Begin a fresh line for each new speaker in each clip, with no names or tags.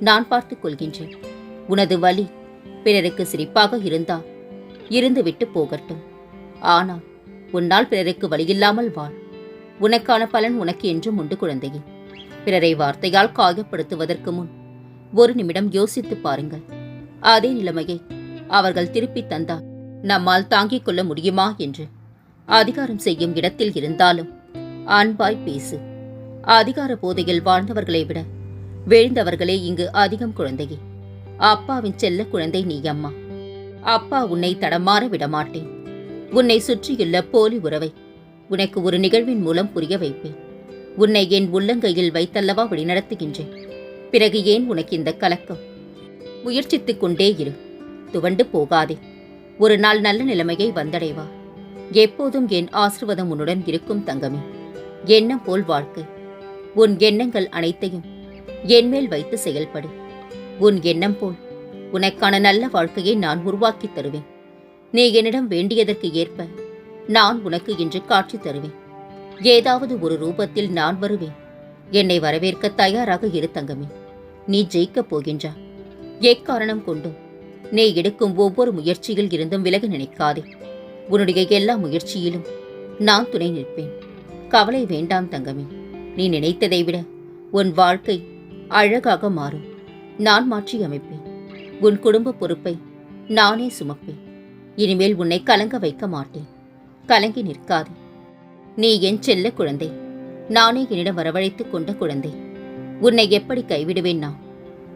நான் பார்த்துக் கொள்கின்றேன். உனது வலி பிறருக்கு சிரிப்பாக இருந்தால் இருந்துவிட்டு போகட்டும். ஆனால் உன்னால் பிறருக்கு வழியில்லாமல் வாழ். உனக்கான பலன் உனக்கு என்றும் உண்டு குழந்தையே. பிறரை வார்த்தையால் காயப்படுத்துவதற்கு முன் ஒரு நிமிடம் யோசித்துப் பாருங்கள். அதே நிலைமையை அவர்கள் திருப்பித் தந்தால் நம்மால் தாங்கிக் கொள்ள முடியுமா என்று. அதிகாரம் செய்யும் இடத்தில் இருந்தாலும் அன்பாய் பேசு. அதிகார போதையில் வாழ்ந்தவர்களை விட வீழ்ந்தவர்களே இங்கு அதிகம் குழந்தையே. அப்பாவின் செல்ல குழந்தை நீ அம்மா. அப்பா உன்னை தடமாற விடமாட்டேன். உன்னை சுற்றியுள்ள போலி உறவை உனக்கு ஒரு நிகழ்வின் மூலம் புரிய வைப்பேன். உன்னை என் உள்ளங்கையில் வைத்தல்லவா வழிநடத்துகின்றேன். பிறகு ஏன் உனக்கு இந்த கலக்கம்? முயற்சித்துக் கொண்டே இரு. துவண்டு போகாதே. ஒரு நாள் நல்ல நிலைமையை வந்தடைவா. எப்போதும் என் ஆசிர்வாதம் உன்னுடன் இருக்கும் தங்கமே. எண்ணம் போல் வாழ்க்கை. உன் எண்ணங்கள் அனைத்தையும் என்மேல் வைத்து செயல்படு. உன் எண்ணம் போல் உனக்கான நல்ல வாழ்க்கையை நான் உருவாக்கித் தருவேன். நீ என்னிடம் வேண்டியதற்கு ஏற்ப நான் உனக்கு இன்று காட்சி தருவேன். ஏதாவது ஒரு ரூபத்தில் நான் வருவேன். என்னை வரவேற்க தயாராக இரு தங்கமே. நீ ஜெயிக்கப் போகின்றா. எக்காரணம் கொண்டும் நீ எடுக்கும் ஒவ்வொரு முயற்சியில் இருந்தும் விலக நினைக்காதே. உன்னுடைய எல்லா முயற்சியிலும் நான் துணை நிற்பேன். கவலை வேண்டாம் தங்கமே. நீ நினைத்ததை விட உன் வாழ்க்கை அழகாக மாறும். நான் மாற்றி அமைப்பேன். உன் குடும்ப பொறுப்பை நானே சுமப்பேன். இனிமேல் உன்னை கலங்க வைக்க மாட்டேன். கலங்கி நிற்காதே. நீ என் செல்ல குழந்தை. நானே என்னிடம் வரவழைத்துக் கொண்ட குழந்தை. உன்னை எப்படி கைவிடுவேன் நான்?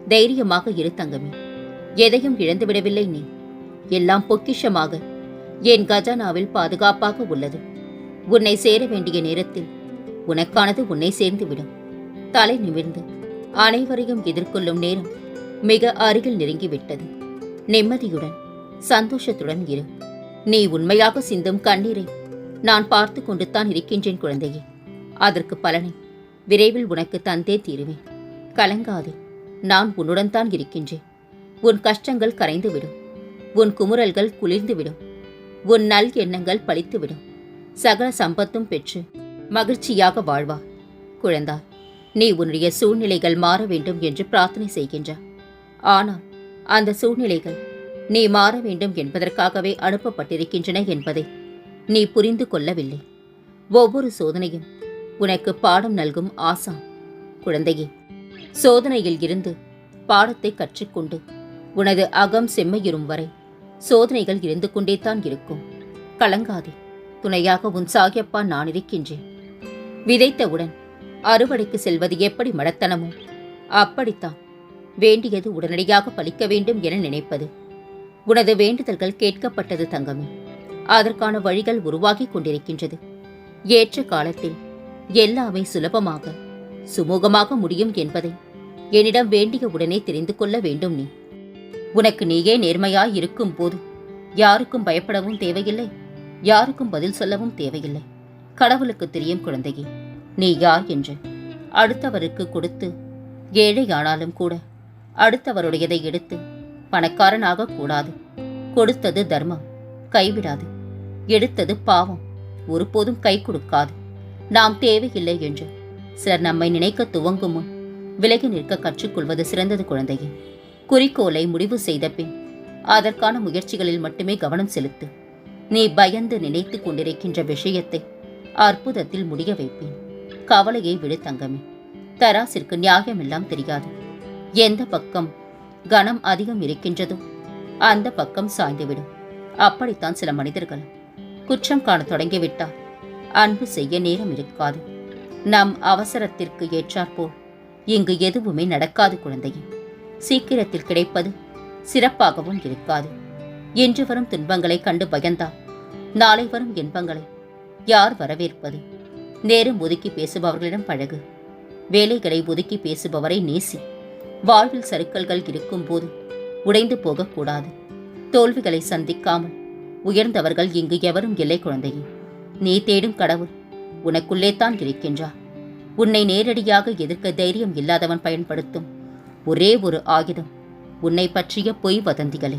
தைரியமாக இரு தங்கமே. எதையும் இழந்துவிடவில்லை நீ. எல்லாம் பொக்கிஷமாக. என் கஜானாவில் பாதுகாப்பாக உள்ளது. உன்னை சேர வேண்டிய நேரத்தில் உனக்கானது உன்னை சேர்ந்துவிடும். தலை நிமிர்ந்து. அனைவரையும் எதிர்கொள்ளும் நேரம் மிக அருகில் நெருங்கிவிட்டது. நிம்மதியுடன் சந்தோஷத்துடன் இரு. நீ உண்மையாக சிந்தும் கண்ணீரை நான் பார்த்து கொண்டுத்தான் இருக்கின்றேன் குழந்தையே. அதற்கு பலனை விரைவில் உனக்கு தந்தே தீருவேன். கலங்காதே நான் உன்னுடன் தான் இருக்கின்றேன். உன் கஷ்டங்கள் கரைந்துவிடும். உன் குமுறல்கள் குளிர்ந்துவிடும். உன் நல் எண்ணங்கள் பழித்துவிடும். சகல சம்பத்தும் பெற்று மகிழ்ச்சியாக வாழ்வா குழந்தாய் நீ உன்னுடைய சூழ்நிலைகள் மாற வேண்டும் என்று பிரார்த்தனை செய்கின்றார் ஆனால் அந்த சூழ்நிலைகள் நீ மாற வேண்டும் என்பதற்காகவே அனுப்பப்பட்டிருக்கின்றன என்பதை நீ புரிந்து கொள்ளவில்லை. ஒவ்வொரு சோதனையும் உனக்கு பாடம் நல்கும் ஆசா குழந்தையே. சோதனையில் இருந்து பாடத்தை கற்றுக்கொண்டு உனது அகம் செம்மையுறும் வரை சோதனைகள் இருந்து கொண்டே தான் இருக்கும். கலங்காதே துணையாக உன் சாகியப்பா நான் இருக்கின்றேன். விதைத்தவுடன் அறுவடைக்கு செல்வது எப்படி மடத்தனமோ? அப்படித்தான். வேண்டியது உடனடியாக பலிக்க வேண்டும் என நினைப்பது. உனது வேண்டுதல்கள் கேட்கப்பட்டது தங்கமே. அதற்கான வழிகள் உருவாகிக் கொண்டிருக்கின்றது. ஏற்ற காலத்தில் எல்லாமே சுலபமாக சுமூகமாக முடியும் என்பதை என்னிடம் வேண்டிய உடனே தெரிந்து கொள்ள வேண்டும் நீ. உனக்கு நீயே நேர்மையாய் இருக்கும் போது யாருக்கும் பயப்படவும் தேவையில்லை. யாருக்கும் பதில் சொல்லவும் தேவையில்லை. கடவுளுக்கு தெரியும் குழந்தையே. நீ யார் என்று அடுத்தவருக்கு கொடுத்து ஏழையானாலும் கூட அடுத்தவருடையதை எடுத்து பணக்காரனாக கூடாது. கொடுத்தது தர்மம் கைவிடாது. எடுத்தது பாவம் ஒருபோதும் கை கொடுக்காது. நாம் தேவையில்லை என்று சிலர் நம்மை நினைக்க துவங்கும் முன் விலகி நிற்க கற்றுக்கொள்வது சிறந்தது குழந்தையே. குறிக்கோளை முடிவு செய்த பின் அதற்கான முயற்சிகளில் மட்டுமே கவனம் செலுத்து. நீ பயந்து நினைத்து கொண்டிருக்கின்ற விஷயத்தை அற்புதத்தில் முடிய வைப்பேன். கவலையை விடு தங்கமே. தராசிற்கு நியாயமெல்லாம் தெரியாது. எந்த பக்கம் கனம் அதிகம் இருக்கின்றதோ அந்த பக்கம் சாய்ந்துவிடும் அப்படித்தான் சில மனிதர்கள் குற்றம் காண தொடங்கிவிட்டால் அன்பு செய்ய நேரம் இருக்காது. நம் அவசரத்திற்கு ஏற்றாற்போல் இங்கு எதுவுமே நடக்காது குழந்தையே. சீக்கிரத்தில் கிடைப்பது சிறப்பாகவும் இருக்காது. இன்று வரும் துன்பங்களை கண்டு பயந்தால் நாளை வரும் இன்பங்களை யார் வரவேற்பது? நேரம் ஒதுக்கி பேசுபவர்களிடம் பழகு. வேலைகளை ஒதுக்கி பேசுபவரை நேசி. வாழ்வில் சறுக்கல்கள் இருக்கும்போது உடைந்து போகக்கூடாது. தோல்விகளை சந்திக்காமல். உயர்ந்தவர்கள் இங்கு எவரும் இல்லை குழந்தையே. நீ தேடும் கடவுள் உனக்குள்ளே தான் இருக்கின்றார். உன்னை நேரடியாக எதிர்க்க தைரியம் இல்லாதவன் பயன்படுத்தும் ஒரே ஒரு ஆயுதம் உன்னை பற்றிய பொய் வதந்திகளே.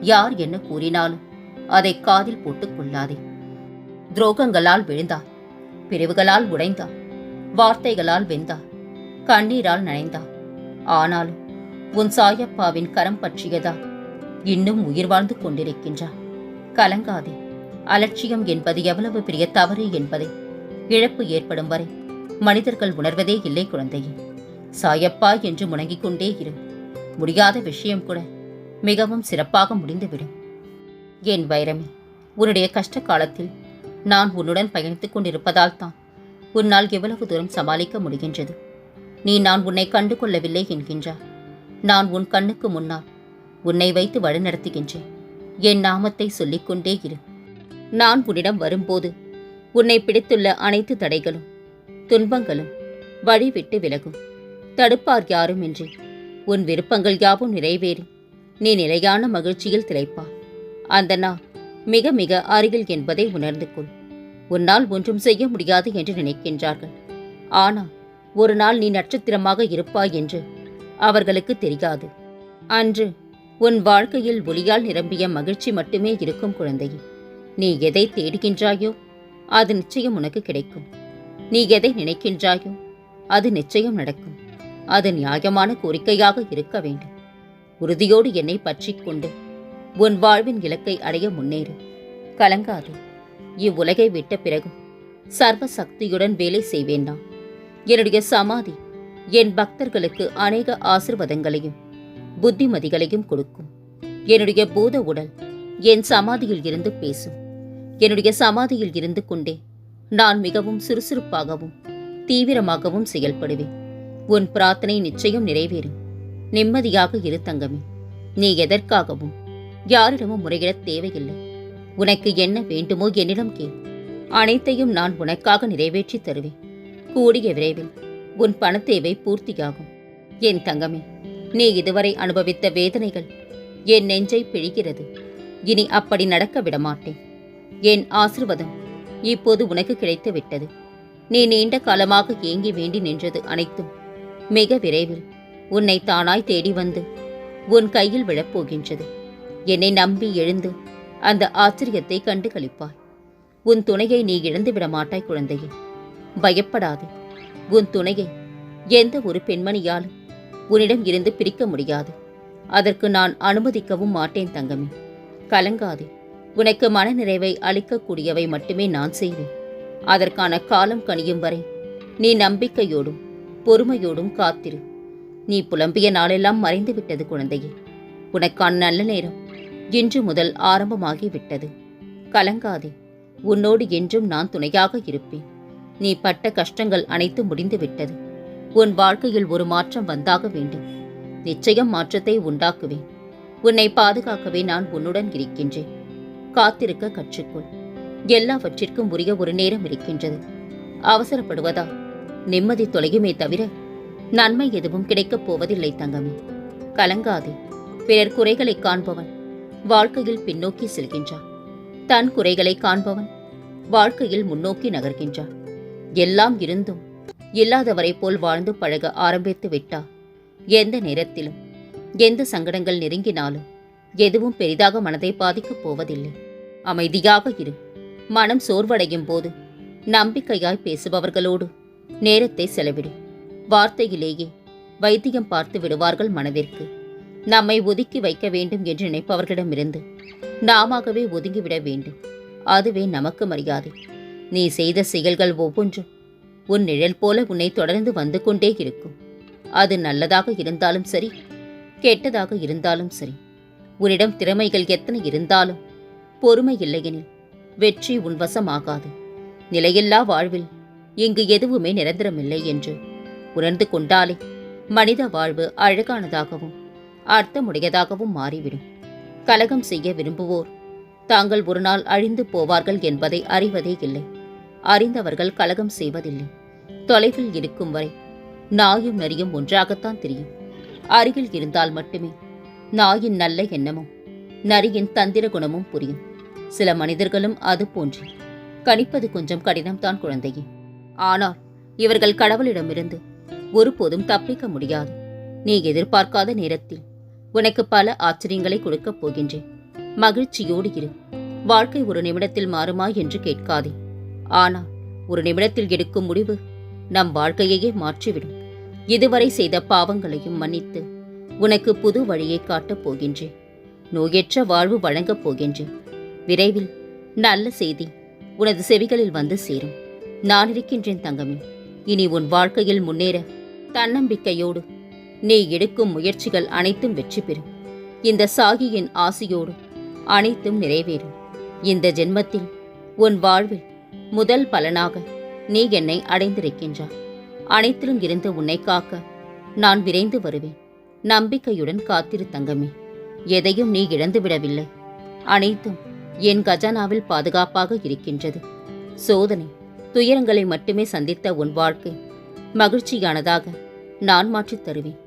யார் என்ன கூறினாலும் அதை காதில் போட்டுக் கொள்ளாதே. துரோகங்களால் விழுந்தார் பிரிவுகளால் உடைந்தார் வார்த்தைகளால் வெந்தார் கண்ணீரால் நனைந்தார் ஆனாலும் உன் சாயப்பாவின் கரம் பற்றியதால் இன்னும் உயிர் வாழ்ந்து கொண்டிருக்கின்றார் கலங்காதே அலட்சியம் என்பது எவ்வளவு பெரிய தவறு என்பதை இழப்பு ஏற்படும் வரை மனிதர்கள் உணர்வதே இல்லை குழந்தையே. சாயப்பா என்று முணங்கிக் கொண்டே இரு. முடியாத விஷயம் கூட மிகவும் சிறப்பாக முடிந்துவிடும். என் வைரமே உன்னுடைய கஷ்ட காலத்தில் நான் உன்னுடன் பயணித்துக் கொண்டிருப்பதால் தான் உன்னால் எவ்வளவு தூரம் சமாளிக்க முடிகின்றது. நீ நான் உன்னை கண்டு கொள்ளவில்லை என்கின்றார். நான் உன் கண்ணுக்கு முன்னால் உன்னை வைத்து வழிநடத்துகின்றேன். என் நாமத்தை சொல்லிக்கொண்டே இரு. நான் உன்னிடம் வரும்போது உன்னை பிடித்துள்ள அனைத்து தடைகளும் துன்பங்களும் வழிவிட்டு விலகும். தடுப்பார் யாருமின்றி. உன் விருப்பங்கள் யாவும் நிறைவேறி நீ நிலையான மகிழ்ச்சியில் திளைப்பார். அந்த நாள் மிக மிக அருகில் என்பதை உணர்ந்து கொள். உன்னால் ஒன்றும் செய்ய முடியாது என்று நினைக்கின்றார்கள். ஆனால் ஒரு நாள் நீ நட்சத்திரமாக இருப்பாய் என்று அவர்களுக்கு தெரியாது. அன்று உன் வாழ்க்கையில் ஒளியால் நிரம்பிய மகிழ்ச்சி மட்டுமே இருக்கும் குழந்தையே. நீ எதை தேடுகின்றாயோ அது நிச்சயம் உனக்கு கிடைக்கும். நீ எதை நினைக்கின்றாயோ அது நிச்சயம் நடக்கும். அது நியாயமான கோரிக்கையாக இருக்க வேண்டும். உறுதியோடு என்னை பற்றி கொண்டு உன் வாழ்வின் இலக்கை அடைய முன்னேறு. கலங்காதே. இவ்வுலகை விட்ட பிறகும் சர்வ சக்தியுடன் வேலை செய்வேன் நான் என்னுடைய சமாதி என் பக்தர்களுக்கு அநேக ஆசிர்வாதங்களையும் புத்திமதிகளையும் கொடுக்கும். என்னுடைய பூத உடல் என் சமாதியில் இருந்து பேசும். என்னுடைய சமாதியில் இருந்து கொண்டே நான் மிகவும் சுறுசுறுப்பாகவும் தீவிரமாகவும் செயல்படுவேன். உன் பிரார்த்தனை நிச்சயம் நிறைவேறும். நிம்மதியாக இரு தங்கமே. நீ எதற்காகவும் யாரிடமும் முறையிடத் தேவையில்லை. உனக்கு என்ன வேண்டுமோ என்னிடம் கேள். அனைத்தையும் நான் உனக்காக நிறைவேற்றித் தருவேன். கூடிய விரைவில் உன் பணத்தேவை பூர்த்தியாகும். என் தங்கமே நீ இதுவரை அனுபவித்த வேதனைகள் என் நெஞ்சை பிழிகிறது. இனி அப்படி நடக்க விடமாட்டேன். என் ஆசிர்வாதம் இப்போது உனக்கு கிடைத்து விட்டது. நீ நீண்ட காலமாக ஏங்கி வேண்டி நின்றது அனைத்தும் மிக விரைவில் உன்னை தானாய் தேடி வந்து உன் கையில் விழப்போகின்றது. என்னை நம்பி எழுந்து அந்த ஆச்சரியத்தை கண்டு கழிப்பாய் உன் துணையை நீ இழந்து விட மாட்டாய் குழந்தையே. பயப்படாதே. உன் துணையை எந்த ஒரு பெண்மணியாலும் உன்னிடம் இருந்து பிரிக்க முடியாது. அதற்கு நான் அனுமதிக்கவும் மாட்டேன் தங்கமே. கலங்காதே. உனக்கு மனநிறைவை அளிக்கக்கூடியவை மட்டுமே நான் செய்வேன். அதற்கான காலம் கனியும் வரை நீ நம்பிக்கையோடும் பொறுமையோடும் காத்திரு. நீ புலம்பிய நாளெல்லாம் மறைந்து விட்டது குழந்தையே. உனக்கான நல்ல நேரம் இன்று முதல் ஆரம்பமாகிவிட்டது. கலங்காதே உன்னோடு என்றும் நான் துணையாக இருப்பேன். நீ பட்ட கஷ்டங்கள் அனைத்தும் முடிந்துவிட்டது. உன் வாழ்க்கையில் ஒரு மாற்றம் வந்தாக வேண்டும். நிச்சயம் மாற்றத்தை உண்டாக்குவேன். உன்னை பாதுகாக்கவே நான் உன்னுடன் இருக்கின்றேன். காத்திருக்க கற்றுக்கொள். எல்லாவற்றிற்கும் உரிய ஒரு நேரம் இருக்கின்றது. அவசரப்படுவதா? நிம்மதி தொலையுமே தவிர நன்மை எதுவும் கிடைக்கப் போவதில்லை தங்கமே. கலங்காதே பிறர் குறைகளை காண்பவன். வாழ்க்கையில் பின்னோக்கி செல்கின்றான். தன் குறைகளை காண்பவன் வாழ்க்கையில் முன்னோக்கி நகர்கின்றான். எல்லாம் இருந்தும் இல்லாதவரை போல் வாழ்ந்து பழக ஆரம்பித்து விட்டா எந்த நேரத்திலும் எந்த சங்கடங்கள் நெருங்கினாலும் எதுவும் பெரிதாக மனதை பாதிக்கப் போவதில்லை. அமைதியாக இரு. மனம் சோர்வடையும் போது நம்பிக்கையாய் பேசுபவர்களோடு நேரத்தை செலவிடு. வார்த்தையிலேயே வைத்தியம் பார்த்து விடுவார்கள் மனதிற்கு. நம்மை ஒதுக்கி வைக்க வேண்டும் என்று நினைப்பவர்களிடமிருந்து நாமாகவே ஒதுங்கிவிட வேண்டும். அதுவே நமக்கு மரியாதை. நீ செய்த செயல்கள் ஒவ்வொன்றும் உன் நிழல் போல உன்னை தொடர்ந்து வந்து கொண்டே இருக்கும். அது நல்லதாக இருந்தாலும் சரி கெட்டதாக இருந்தாலும் சரி. உன்னிடம் திறமைகள் எத்தனை இருந்தாலும் பொறுமை இல்லையெனில் வெற்றி உன்வசமாகாது நிலையில்லா வாழ்வில் இங்கு எதுவுமே நிரந்தரமில்லை என்று உணர்ந்து கொண்டாலே மனித வாழ்வு அழகானதாகவும் அர்த்தமுடையதாகவும் மாறிவிடும். கலகம் செய்ய விரும்புவோர் தாங்கள் ஒரு நாள் அழிந்து போவார்கள் என்பதை அறிவதே இல்லை. அறிந்தவர்கள் கலகம் செய்வதில்லை. தொலைவில் இருக்கும் வரை நாயும் நரியும் ஒன்றாகத்தான் தெரியும். அருகில் இருந்தால் மட்டுமே நாயின் நல்ல எண்ணமும் நரியின் தந்திர குணமும் புரியும். சில மனிதர்களும் அது போன்று. கணிப்பது கொஞ்சம் கடினம்தான் குழந்தையே. ஆனால் இவர்கள் கடவுளிடமிருந்து ஒருபோதும் தப்பிக்க முடியாது. நீ எதிர்பார்க்காத நேரத்தில் உனக்கு பல ஆச்சரியங்களை கொடுக்கப் போகின்றேன். மகிழ்ச்சியோடு இரு. வாழ்க்கை ஒரு நிமிடத்தில் மாறுமா என்று கேட்காதே. ஆனால் ஒரு நிமிடத்தில் எடுக்கும் முடிவு நம் வாழ்க்கையையே மாற்றிவிடும். இதுவரை செய்த பாவங்களையும் மன்னித்து உனக்கு புது வழியை காட்டப் போகின்றேன். நோயற்ற வாழ்வு வழங்கப் போகின்றேன். விரைவில் நல்ல செய்தி உனது செவிகளில் வந்து சேரும். நான் இருக்கின்றேன் தங்கமே. இனி உன் வாழ்க்கையில் முன்னேற தன்னம்பிக்கையோடு நீ எடுக்கும் முயற்சிகள் அனைத்தும் வெற்றி பெறும். இந்த சாகியின் ஆசியோடு அனைத்தும் நிறைவேறும். இந்த ஜென்மத்தில் உன் வாழ்வில் முதல் பலனாக நீ என்னை அடைந்திருக்கின்றாய். அனைத்திலும் இருந்து உன்னை காக்க நான் விரைந்து வருவேன். நம்பிக்கையுடன் காத்திரு தங்கமே. எதையும் நீ இழந்துவிடவில்லை அனைத்தும் என் கஜானாவில் பாதுகாப்பாக இருக்கின்றது. சோதனை துயரங்களை மட்டுமே சந்தித்த உன் வாழ்க்கை மகிழ்ச்சியானதாக நான் மாற்றித் தருவேன்.